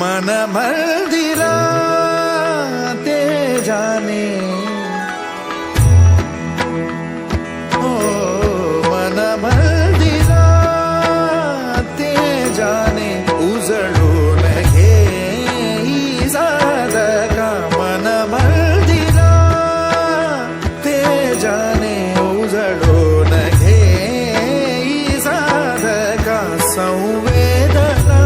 मन मंदिरा ते जाने ओ मन मंदिरा ते जाने उजळून घे का मन मंदिरा ते उजड़ो उजळून घे का संवेदना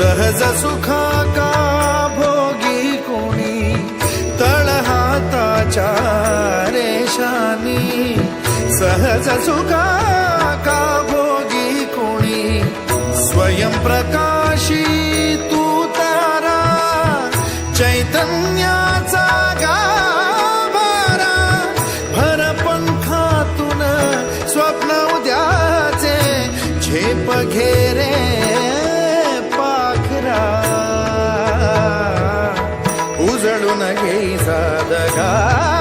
सहज सुखा का भोगी कोणी तळहाताच्या रेषानी सहज सुखा का भोगी कोणी प्रकाशी तू तारा चैतन्याचा गाभारा भरपंखातून स्वप्न उद्याचे झेप घे కరుణగై సాధగా